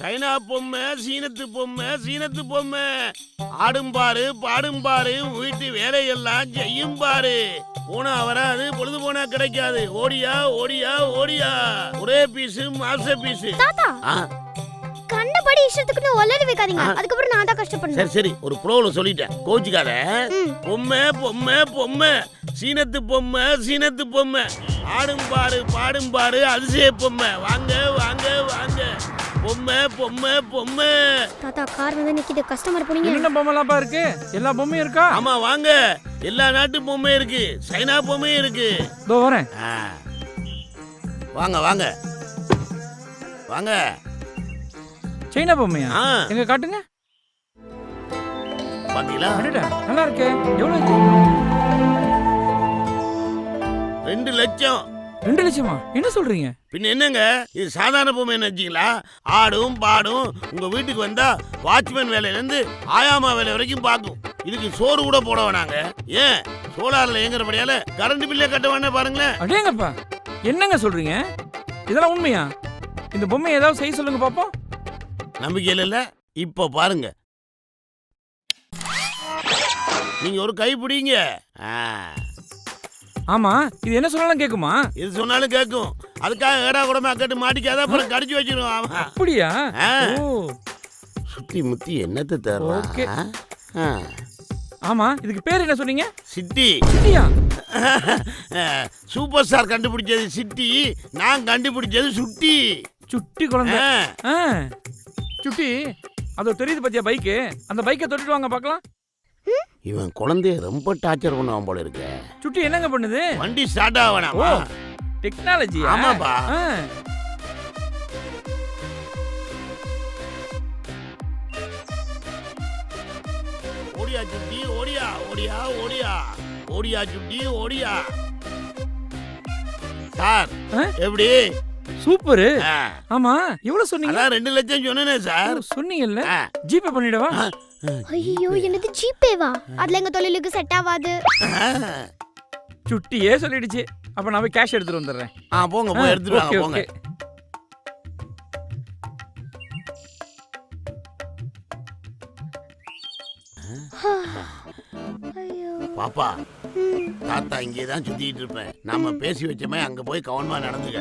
China பொம்மை சீனத்து பொம்மை சீனத்து பொம்மை. ஆடும் பாரு பாடும் பாரு வீட்டு வேலையெல்லாம் செய்யும் பாரு. போனா வராது பொழுது போனா கிடைக்காது. ஓடியா ஓடியா ஓடியா. ஒரே பீஸு மாச பீஸு தாத்தா கண்டபடி இஷ்டத்துக்குன்னு ஒல்லரி வைக்காதீங்க. அதுக்கப்புறம் நான் தான் கஷ்டப்படணும். சரி சரி. ஒரு ப்ரோவில் சொல்லிட்டேன். கோச்சுக்காத. பொம்மை பொம்மை பொம்மை. சீனத்து பொம்மை சீனத்து பொம்மை. ஆடும் பாரு பாடும் பாரு அதிசய பொம்மை. வாங்க வாங்க. பொம்மை பொம்மை பொம்மை. தாத்தா கார் வந்து நிக்குது. கஸ்டமர் போனீங்க? என்னென்ன பொம்மைலாம்ப்பா இருக்கு? எல்லா பொம்மையும் இருக்கா? ஆமா வாங்க. எல்லா நாட்டு பொம்மை இருக்கு. சைனா பொம்மையும் இருக்கு. இதோ வரேன். ஆ. வாங்க வாங்க. வாங்க. சைனா பொம்மையா? ஆ. எங்க காட்டுங்க. பாத்தீங்களா? நல்லா இருக்கே. எவ்வளவு? ரெண்டு லட்சம். ரெண்டு லட்சமா? என்ன சொல்றீங்க? பின்ன என்னங்க? இது சாதாரண பொம்மை நினைச்சீங்களா ஆடும் பாடும் உங்க வீட்டுக்கு வந்தா வாட்ச்மேன் வேலையில இருந்து ஆயாமா வேலை வரைக்கும் பார்க்கும். இதுக்கு சோறு கூட போட வேணாங்க. ஏன்? சோலார்ல இயங்குறபடியால கரண்ட் பில்லே கட்ட வேணா பாருங்களேன். அடேங்கப்பா என்னங்க சொல்றீங்க? இதெல்லாம் உண்மையா? இந்த பொம்மை ஏதாவது செய்ய சொல்லுங்க பாப்போம். நம்பிக்கை இல்ல. இப்ப பாருங்க. நீங்க ஒரு கை பிடிங்க. ஆ, ஆமா இது என்ன சொன்னாலும் கேக்குமா? இது சொன்னாலும் கேட்கும் அதுக்காக ஏடா கூடமா கட்டு மாட்டிக்காத அப்புறம் கடிச்சு வச்சிருவோம். ஆமா. அப்படியா? சுத்தி முத்தி என்னத்தை. தர்றான் ஆமா இதுக்கு பேர் என்ன சொன்னீங்க? சிட்டி. சிட்டியா? சூப்பர் ஸ்டார் கண்டுபிடிச்சது சிட்டி. நான் கண்டுபிடிச்சது சுட்டி. சுட்டி குழந்தை. சுட்டி அதோ தெரியுது பாத்தியா பைக்கு? அந்த பைக்கை தொட்டுட்டு வாங்க பார்க்கலாம். இவன் குழந்தைய ரொம்ப டார்ச்சர் பண்ணுவான் போல இருக்க. சுட்டி என்னங்க பண்ணுது? வண்டி ஸ்டார்ட் ஆகணாமா டெக்னாலஜி ஆமாப்பா. ஓடியா சுட்டி ஓடியா ஓடியா ஓடியா. ஓடியா சுட்டி ஓடியா. சார்? எப்படி? சூப்பரு. ஆமா எவ்வளவு சொன்னீங்க? ரெண்டு லட்சம் சொன்னேனே சார். சொன்னீங்கல்ல? ஜிபே பண்ணிடவா? ஐயோ என்னது ஜிபேவா அதுல எங்க தொழிலுக்கு செட் ஆகாது. சுட்டியே சொல்லிடுச்சு. அப்ப நான் போய் கேஷ் எடுத்துட்டு வந்துடுறேன். ஆ போங்க போய் எடுத்துட்டு வாங்க போங்க. பாப்பா. தாத்தா இங்கே தான் சுத்திட்டு இருப்பேன். நாம பேசி வச்சோமே அங்க போய் கவனமா நடந்துக்க?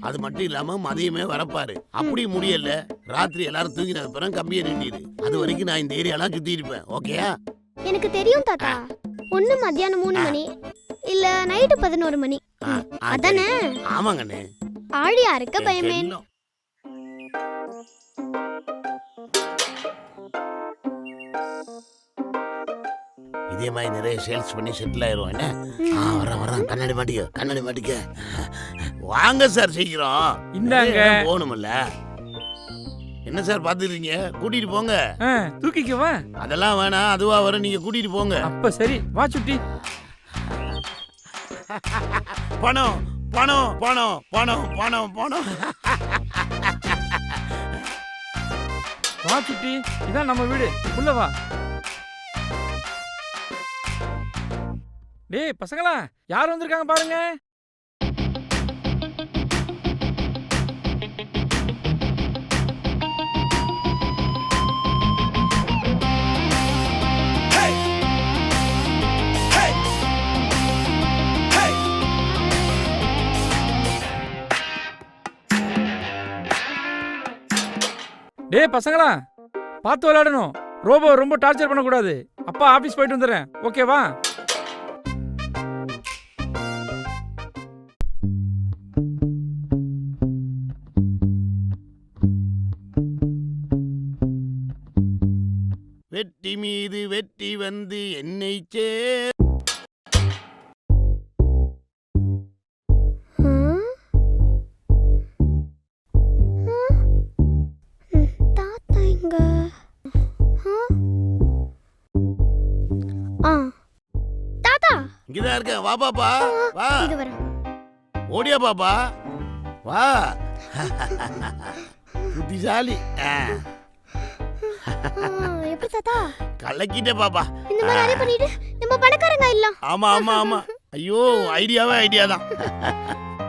அது மட்டும் இல்லாம மதியமே வரப்பாரு. அப்படி முடியல ராத்திரி எல்லாரும் தூங்கினது பிறகு கம்பியை நின்றுது அது வரைக்கும் நான் இந்த ஏரியாலாம் சுத்தி இருப்பேன் ஓகேயா எனக்கு தெரியும் தாத்தா. ஒண்ணு மத்தியானம் மூணு மணி இல்ல நைட்டு பதினோரு மணி. அதானே. ஆமாங்கண்ணே. ஆழியா இருக்க பயமே இதே மாதிரி நிறைய சேல்ஸ் பண்ணி செட்டில் ஆயிரும். என்ன? ஆ வர்றேன் வர்றேன். கண்ணாடி மாட்டிக்க கண்ணாடி மாட்டிக்க. வாங்க சார் சீக்கிரம். இந்தாங்க. நிறைய இடம் போகணும்ல. என்ன சார் பாத்துக்கிறீங்க கூட்டிட்டு போங்க. தூக்கிக்கவா அதெல்லாம் வேணாம். அதுவா வரும். நீங்க கூட்டிட்டு போங்க. அப்ப சரி. வா சுட்டி. பணம் பணம் பணம் பணம் பணம் பணம். வா சுட்டி. இதான் நம்ம வீடு. உள்ள வா. டேய் பசங்களா யார் வந்திருக்காங்க பாருங்க. டேய் பசங்களா பார்த்து விளையாடணும். ரோபோ ரொம்ப டார்ச்சர் பண்ணக்கூடாது. அப்பா ஆபீஸ் போயிட்டு வந்துடுறேன். ஓகேவா? வெட்டி மீது வெட்டி வந்து என்னை சே இங்கதான் இருக்கேன். வா பாப்பா. வா. ஓடியா பாப்பா. வா. புத்திசாலி. ஆ, எப்படி தாத்தா? கலக்கிட்டே பாப்பா. இந்த மாதிரி நிறைய பண்ணிட்டு நம்ம பணக்காரங்க இல்ல ஆமா ஆமா ஆமா. ஐயோ ஐடியாவே ஐடியா தான்